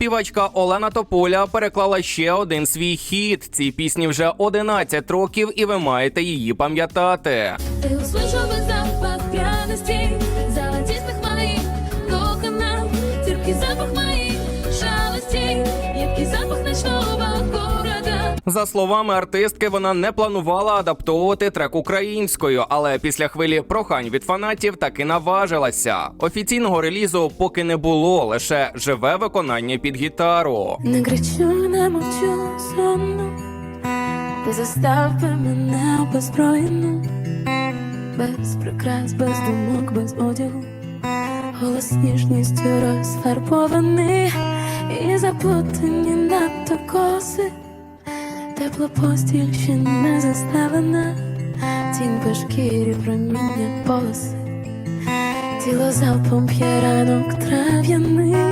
Співачка Олена Тополя переклала ще один свій хіт. Цій пісні вже 11 років, і ви маєте її пам'ятати. Ти услышав запах пряностей, золотистих моїх кохана, терпкий запах моїх шалостей, едкий запах ночного города. За словами артистки, вона не планувала адаптовувати трек українською, але після хвилі прохань від фанатів таки наважилася. Офіційного релізу поки не було, лише живе виконання під гітару. Не кричу, не мовчу сонно, ти застав би мене беззбройну, без прикрас, без думок, без одягу, голос ніжністю розфарбований. І заплутані надто коси, тепла постіль ще не заставлена, тінь по шкірі проміння полоси, тіло залпом п'є ранок трав'яний.